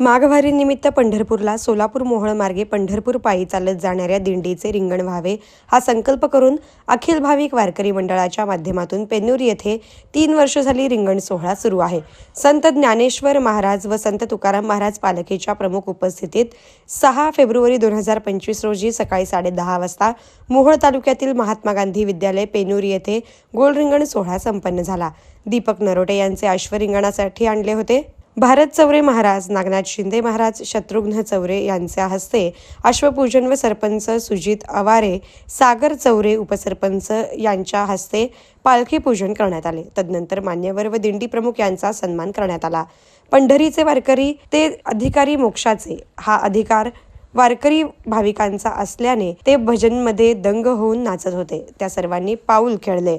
माघवारीनिमित्त पंढरपूरला सोलापूर मोहळ मार्गे पंढरपूर पायी चालत जाणाऱ्या दिंडीचे रिंगण व्हावे हा संकल्प करून अखिल भाविक वारकरी मंडळाच्या माध्यमातून पेन्नूर येथे तीन वर्ष झाली रिंगण सोहळा सुरू आहे. संत ज्ञानेश्वर महाराज व संत तुकाराम महाराज पालखीच्या प्रमुख उपस्थितीत सहा फेब्रुवारी दोन हजार पंचवीस रोजी सकाळी साडेदहा वाजता मोहोळ तालुक्यातील महात्मा गांधी विद्यालय पेनूर येथे गोल रिंगण सोहळा संपन्न झाला. दीपक नरोटे यांचे अश्वरिंगणासाठी आणले होते. भारत चौरे महाराज नागनाथ शिंदे महाराज शत्रुघ्न चौरे यांच्या हस्ते अश्वपूजन व सरपंच सुजित अवारे सागर चौरे उपसरपंच यांच्या हस्ते पालखी पूजन करण्यात आले. तदनंतर मान्यवर व दिंडी प्रमुख यांचा सन्मान करण्यात आला. पंढरीचे वारकरी ते अधिकारी मोक्षाचे. हा अधिकार वारकरी भाविकांचा असल्याने ते भजनमध्ये दंग होऊन नाचत होते. त्या सर्वांनी पाऊल खेळले.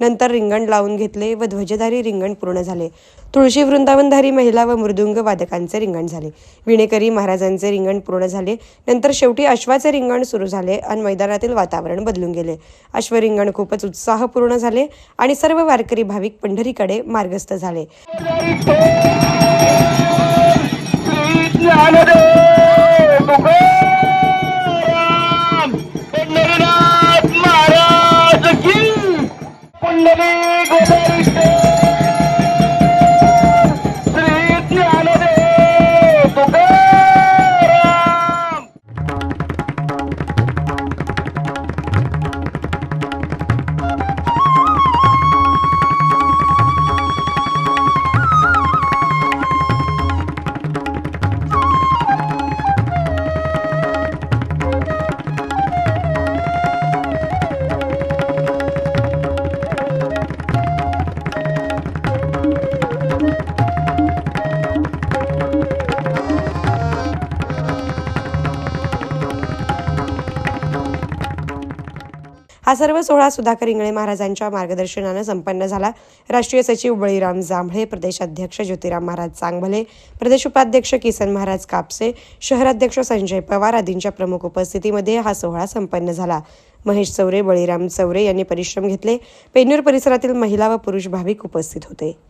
नंतर रिंगण लावून घेतले व ध्वजधारी रिंगण पूर्ण झाले. तुळशी वृंदावनधारी महिला व मृदुंग वादकांचे रिंगण झाले. विणेकरी महाराजांचे रिंगण पूर्ण झाले. नंतर शेवटी अश्वाचे रिंगण सुरू झाले आणि मैदानातील वातावरण बदलून गेले. अश्वरिंगण खूपच उत्साहपूर्ण झाले आणि सर्व वारकरी भाविक पंढरीकडे मार्गस्थ झाले. আন্দোলনে हा सर्व सोहळा सुधाकर इंगळे महाराजांच्या मार्गदर्शनानं संपन्न झाला. राष्ट्रीय सचिव बळीराम जांभळे प्रदेश अध्यक्ष ज्योतिराम महाराज चांगभले प्रदेश उपाध्यक्ष किसन महाराज कापसे शहराध्यक्ष संजय पवार आदींच्या प्रमुख उपस्थितीमध्ये हा सोहळा संपन्न झाला. महेश चौरे बळीराम चौरे यांनी परिश्रम घेतले. पेन्यूर परिसरातील महिला व पुरुष भाविक उपस्थित होते.